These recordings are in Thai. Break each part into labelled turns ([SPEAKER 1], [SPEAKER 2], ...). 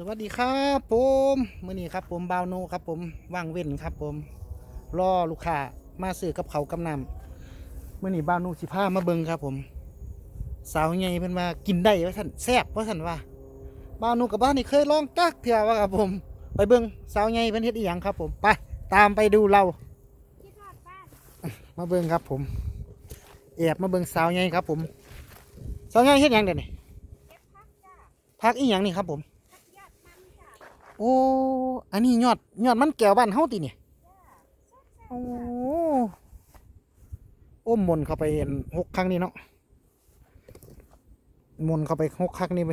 [SPEAKER 1] สวัสดีครับผมมื่อนี้ครับผมบาวโนครับผมว่างเว้นครับผมรอลูกค้ามาซื้อกับเขาวกำนำมื่อนี้บาวโนสิพามาเบิงครับผมสาวใหญ่เพิ่นว่ากินได้ว่าท่านแซ่บว่าท่านว่าบาวโนกับบ้านนี่เคยลองจักเถื่อว่าครับผม ไปเบิงสาวใหญ่เพิ่นเฮ็ดอีหยังครับผมไปตามไปดูเรา
[SPEAKER 2] คิดฮอดบ้าน
[SPEAKER 1] มาเบิงครับผมแอบมาเบิงสาวใหญ่ครับผมสาวใหญ่เฮ็ดหยังเดี๋ยวนี้
[SPEAKER 2] เก็บพักจ้า
[SPEAKER 1] พักอีหยังนี่ครับผม
[SPEAKER 2] พักยอดมันจ้า
[SPEAKER 1] โอ้ อันนี้ยอดยอดมันแก้วบ้านเฮาติเนี่ย
[SPEAKER 2] จ้า
[SPEAKER 1] โอ้โอ้มนเข้าไปเห็นหกครั้งนี้เนาะมนเข้าไปหกครั้งนี้ไป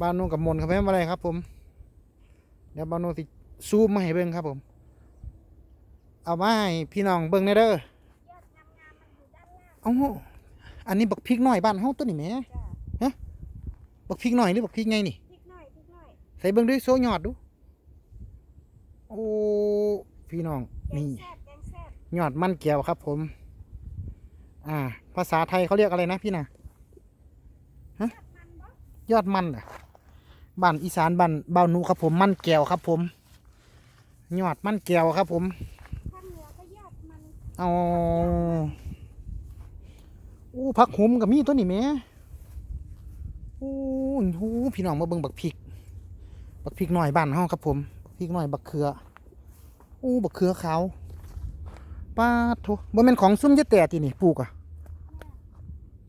[SPEAKER 1] บ้านนู้นกับมนเข้าไปไม่เป็นไรครับ ผม เดี๋ยวบ้านนู้นสิซูมมาให้เบิ่งครับผม เอามาให้พี่น้องเบิ่งแหน่เด้อย
[SPEAKER 2] อดงามๆมันอยู่ด้านล่าง
[SPEAKER 1] เอ้าอันนี้บักพริกหน่อยบ้านเฮาตัวนี้แหม
[SPEAKER 2] จ้า
[SPEAKER 1] บักพริกหน่อยหรือบักพริกไงนี่ ส่เบิ่งด้วยโซยอดดู โอ้ พี่น้อง
[SPEAKER 2] แกง
[SPEAKER 1] นี่
[SPEAKER 2] แซ่บแกงแซ่บ
[SPEAKER 1] ยอดมันเกี่ยวครับผม อ่า ภาษาไทยเขาเรียกอะไรนะพี่นะ
[SPEAKER 2] ยอดมันบ่
[SPEAKER 1] ยอดมันเหรอบ้านอีสานบ้านเบาวหนูครับผม มันแก้วครับผม ยอดมันแก้วครับ ผม
[SPEAKER 2] ข้างเหนือก็ยอดมัน
[SPEAKER 1] เอาอู้ผักหมกับมีตัวนี้แหม่อู้หูพี่น้องมาเบิ่งบักพริก บักพริกหน่อยบ้านเฮาครับผมบักพริกหน่อยบักเขืออู้บักเขือขาวป้าดโถบ่แม่นของซุ่มยะแต่ตินี่ปลูกอะ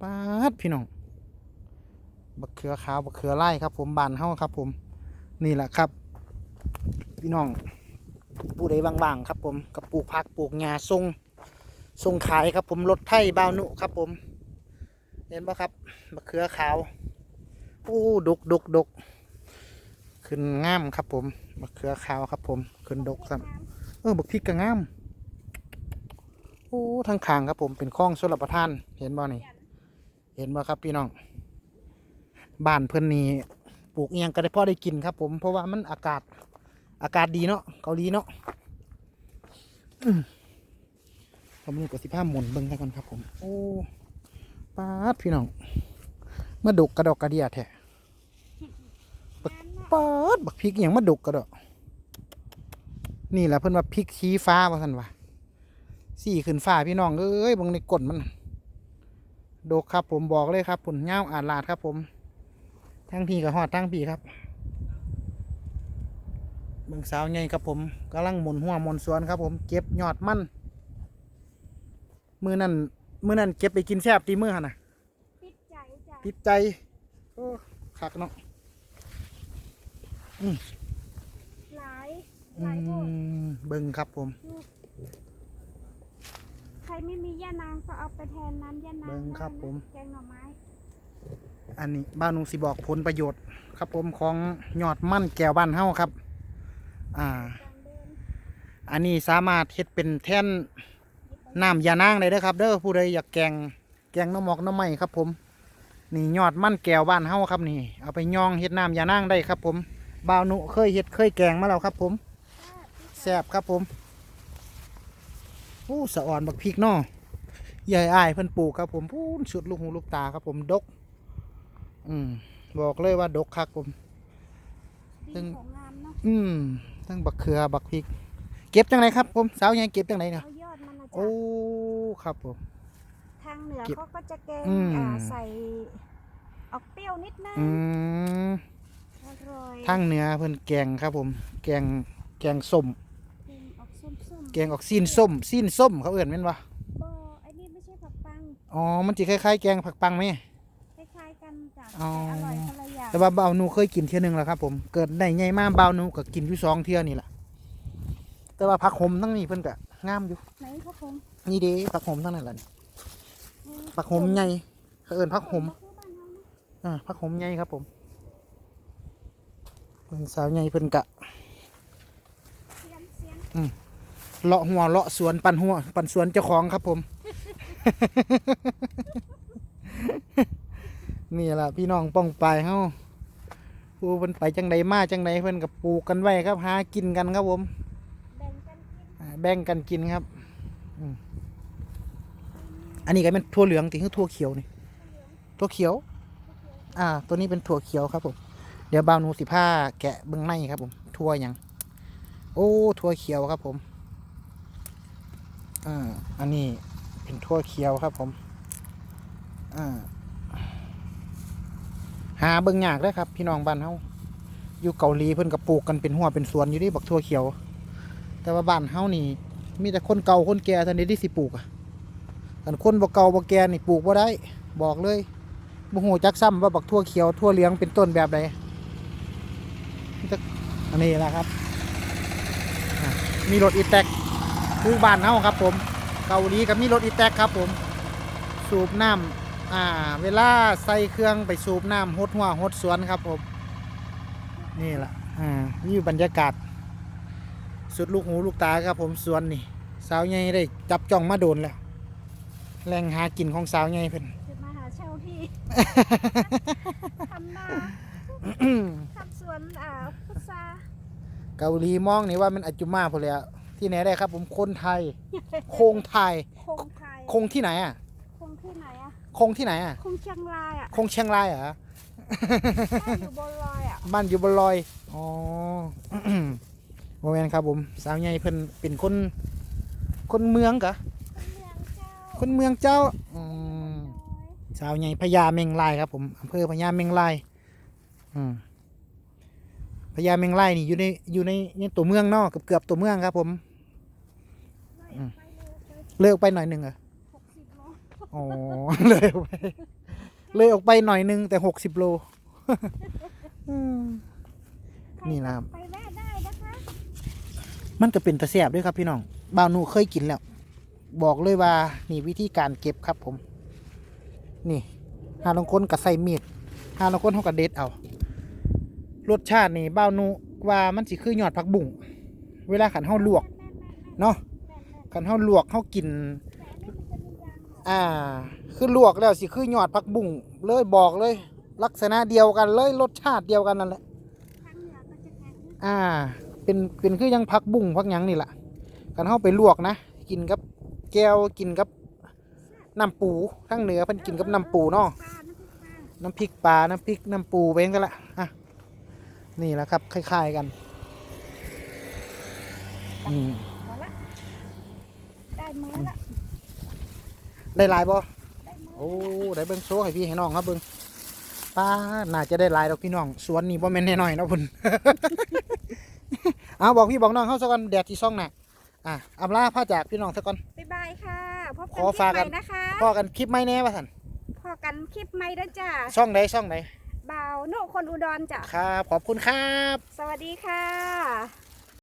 [SPEAKER 1] ป้าดพี่น้องบักเขือขาวบักเขือไร่ครับ ผมบ้านเฮาครับ ผม นี่แหละครับ พี่น้องผู้ใดว่างๆครับ ผมกับปลูกผักปลูกหญ้าทรงทรงขายครับ ผมรถไถบ่าวนุครับ ผมเห็นปะครับบักเขือขาวโอ้ดกดกดก ขึ้นง่ามครับผมบักเขือขาวครับผมขึ้นดกครับเออบักพริกก็งามโอ้ทางขางครับผมเป็นคลองชลประทาน เห็นบ่นี่ เห็นบ่ครับพี่น้องบ้านเพื่อนนี่ปลูกเอียงก็ได้พอได้กินครับ ผมเพราะว่ามันอากาศอากาศดีเนาะเกาหลีเนาะผมนี่ก็สิผ้าหมุนเบิ่งกันก่อนครับผม โอ้ป้าดพี่น้องเมื่อดกกระดอกกระเดียแท้
[SPEAKER 2] เนาะ
[SPEAKER 1] ป้าดบักพริกอหย่างมาดกกระดอกนี่แหละเพิ่นว่าพริกชี้ฟ้าว่าท่านว่าสี่ขึ้นฟ้าพี่น้องเอ้ยเบางในก้นมันดกครับ ผมบอกเลยครับผลเงาวอาดลาดครับ ผมทั้งพี่กับหอดทั้งพี่ครับเบิ่งสาวใหญ่ครับผมกำลังหมุนหัวหมุนสวนครับ ผมเก็บยอดมันมือนั่นมือนั่นเก็บไปกินแซ่บตีมือหันน่ะ
[SPEAKER 2] ติดใจจ้า
[SPEAKER 1] ติดใจโอ้คักเนาะ
[SPEAKER 2] หลาย
[SPEAKER 1] อื
[SPEAKER 2] หลายโอด
[SPEAKER 1] มเบิ่งครับผม
[SPEAKER 2] ใครไม่มีย่านางก็เอาไปแทนน้ำย่านาง
[SPEAKER 1] เบิ่งครับ
[SPEAKER 2] ได้นะ
[SPEAKER 1] ผม
[SPEAKER 2] แกงหน่อไม้
[SPEAKER 1] อันนี้บ้านนุงสิบอกผลประโยชน์ ครับผมของยอดมันแก้วบ้านเฮาครับ อ่า
[SPEAKER 2] กลางเดิน
[SPEAKER 1] อันนี้สามารถเฮ็ดเป็นแท่นน้ำยานางได้เด้อครับ เด้อผู้ใดอยากแกงแกงหน้ำหมอกหน้ำไม้ครับผมนี่ยอดมันแก้วบ้านเฮาครับนี่ เอาไปย่องเฮ็ดน้ำยานางได้ครับผม บ่าวนุเคยเฮ็ดเคยแกงมาแล้วครับ ผมแซ่บครับผมโอ้สะอ่อนบักพริกเนาะใหญ่อายเพิ่นปลูกครับผมพูนสุดลูกหูลูกตาครับผมดก อืมบอกเลยว่าดกครับผม
[SPEAKER 2] ดินของงามเนาะ
[SPEAKER 1] อืมทั้งบักเขือบักพริก เก็บจังไรครับผมสาวยังเก็บจังไรเนาะ
[SPEAKER 2] เอายอดมันนะ
[SPEAKER 1] โอ้
[SPEAKER 2] จ้ะ
[SPEAKER 1] ครับผม
[SPEAKER 2] ทางเหนือ
[SPEAKER 1] เก็บ
[SPEAKER 2] เขาก็จะแกง
[SPEAKER 1] อืม
[SPEAKER 2] อ่าใส่ออกเปรี้ยวนิดนึง
[SPEAKER 1] อืม
[SPEAKER 2] อร่อย
[SPEAKER 1] ทางเหนือเพิ่นแกงครับผม แกงแกงส้ม
[SPEAKER 2] แกงออกส้มๆ
[SPEAKER 1] แกงออกซีนส้มซีนส้มเขาเอื่นแม่นวะ
[SPEAKER 2] บ่ไอ้นี่ไม่ใช่ผักปัง
[SPEAKER 1] อ๋อ มันจะคล้ายๆ แกงผักปังไหม
[SPEAKER 2] คล้ายๆกันจ้ะ
[SPEAKER 1] อ๋อ
[SPEAKER 2] แต่อร่อยคนละอย่าง
[SPEAKER 1] แต่ว่าเบาวหนูเคยกินเที่ยหนึงแล้วครับผม เกิดได้ใหญ่มากเบาวหนูก็กินอยู่สองเที่ยนี่แหละแต่ว่าผักหอมทั้งนี้เพิ่นก็งามอยู่
[SPEAKER 2] ไหนพ่อคง
[SPEAKER 1] นี่เด้ผักหอมทั้งนั้นแหละนี่ผักหอมใหญ่เขาเอิ้นผักหอม
[SPEAKER 2] คือบ้านเฮานะ
[SPEAKER 1] อ่าผักหอมใหญ่ครับผมเพิ่น สาวใหญ่เพิ่นกะ
[SPEAKER 2] เสียนเสียน
[SPEAKER 1] เลาะหัวเลาะสวนปันหัวปันสวนเจ้าของครับผม นี่แหละพี่น้องป้องปลายเฮาผู้เพิ่นไปจังใดมาจังใดเพิ่นกับปลูกกันไว้ครับหากินกันครับผม
[SPEAKER 2] แบ่งกันกิน
[SPEAKER 1] อ่าแบ่งกันกินครับอืมอันนี้ก็เป็นถั่วเหลืองติคือถั่วเขียวนี่ถั่วเขียว อ่า ตัวนี้เป็นถั่วเขียวครับผมเดี๋ยวดี๋ยวบ่าวหนูสิผ้าแกะเบื้องในครับผมทั่วยัง โอ้ทั่วเขียวครับผมอ่าอันนี้เป็นทั่วเขียวครับผมอ่าหาเบิ่งยากเลยครับ พี่น้องบ้านเฮาอยู่เกาหลีเพิ่นก็ปลูกกันเป็นหัวเป็นสวนอยู่ที่บักทั่วเขียว แต่ว่าบ้านเฮานี่ มีแต่คนเก่าคนแก่ท่านี้ที่สิปลูกอะแต่คนบ่เก่าบ่แก่นี่ปลูกบ่ได้ บอกเลยบ่ฮู้จักซ้ำว่าบักทั่วเขียวทั่วเหลืองเป็นต้นแบบใด อันนี้แหละครับอะมีรถอีแท็กคือบ้านเฮาครับ ผมเกาหลีก็มีรถอีแท็กครับ ผม สูบน้ำอ่า เวลาใส่เครื่องไปสูบน้ำหดหัวหดสวนครับ ผม นี่แหละอ่านี่บรรยากาศ สุดลูกหูลูกตาครับ ผมสวนนี่สาวใหญ่ได้จับจ้องมาโดนแล้วแรงหากินของสาวใหญ่เพิ่น
[SPEAKER 2] จะมาหาเช่าที่ทำนา ทำสวนอ่าพุทรา
[SPEAKER 1] เกาหลีมองนี่ว่ามันอัจจุมาพอแล้ว ที่ไหนได้ครับ ผมคนไทยคงไทย
[SPEAKER 2] คงไทย
[SPEAKER 1] คงที่ไหนอะ
[SPEAKER 2] คงที่ไหนอะ
[SPEAKER 1] คงที่ไหนอะ
[SPEAKER 2] คงเชียงรายอะ
[SPEAKER 1] คงเชียงรายเหรอ
[SPEAKER 2] บ้านอยู่บนลอยอะ
[SPEAKER 1] บ้านอยู่บนลอย อ๋อ โมเมนครับผม สาวใหญ่เพิ่นเป็นคน คนเมืองกะ
[SPEAKER 2] คนเมืองเจ้า
[SPEAKER 1] คนเมืองเจ้า อืม สาวใหญ่พญาเมงลายครับผมอำเภอพญาเมงลายอืม พญาเมงลายนี่อยู่ในอยู่ในในตัวเมืองเนอกเกือบเกือบตัวเมืองครับ ผมอืม
[SPEAKER 2] ไปเลยไป
[SPEAKER 1] เลยออกไปหน่อยหนึ่งเหรอ
[SPEAKER 2] หกสิบโล
[SPEAKER 1] อ๋อเลยออกไปเลยออกไปหน่อยหนึงแต่หกสิบโลอืม
[SPEAKER 2] ใคร
[SPEAKER 1] นี่นะครับ
[SPEAKER 2] ไปแวะได้นะคะ
[SPEAKER 1] มันก็เป็นตะแสบด้วยครับพี่น้องบ่าวหนูเคยกินแล้ว บอกเลยว่านี่วิธีการเก็บครับผม นี่หาลางคนกับใส่มีดหาลางคนเขากับเด็ดเอา รสชาตินี่เบ่าหนูว่ามันสิคือยอดผักบุ้งเวลาขันเฮาลวกเนาะขันเฮาลวกเฮากิน อ่า คือลวกแล้วสิคือยอดผักบุ้งเลยบอกเลย ลักษณะเดียวกันเลยรสชาติเดียวกันนั่นแหละ
[SPEAKER 2] อ่า
[SPEAKER 1] เป็นเป็นคือยังพักบุ้งพักหยังนี่แหละกันเข้าไปลวกนะกินกับแก้วกินกับน้ำปูทั้งเหนือเพิ่นกินกับน้ำปูเนาะ
[SPEAKER 2] น้ำพริกปลา
[SPEAKER 1] น้ำพริกปลาน้ำพริกน้ำปูเป็นกันละอะ นี่แหละครับคล้าย ๆกันอืม
[SPEAKER 2] พอละได้มื้อละ
[SPEAKER 1] ได้หลายบ่
[SPEAKER 2] ได้มื้อ
[SPEAKER 1] โอ้ได้เบิ่งโซ่ให้พี่ให้น้องครับเบิ่งป้าน่าจะได้หลายดอกพี่น้องสวนนี่บ่แม่นน้อยๆเนาะพุ่น เอาบอกพี่บอกน้องเขาซะก่อนแดดที่ซ่องน่ะอะอำลาพาจากพี่น้องซะก่อน
[SPEAKER 2] บ๊ายบายค่ะพบ
[SPEAKER 1] ข
[SPEAKER 2] กัน
[SPEAKER 1] อ
[SPEAKER 2] คลิป
[SPEAKER 1] ฝาก
[SPEAKER 2] ให
[SPEAKER 1] กั
[SPEAKER 2] ม่
[SPEAKER 1] น
[SPEAKER 2] นะคะ
[SPEAKER 1] พอกันคลิปไม่แน่ว่าสัน
[SPEAKER 2] พอกันคลิปใหม่ด้วยจ้า
[SPEAKER 1] ช่องใดช่องใด
[SPEAKER 2] บ่าวโนคนอุดรจ้ะ
[SPEAKER 1] ครับ ขอบคุณครับ
[SPEAKER 2] สวัสดีค่ะ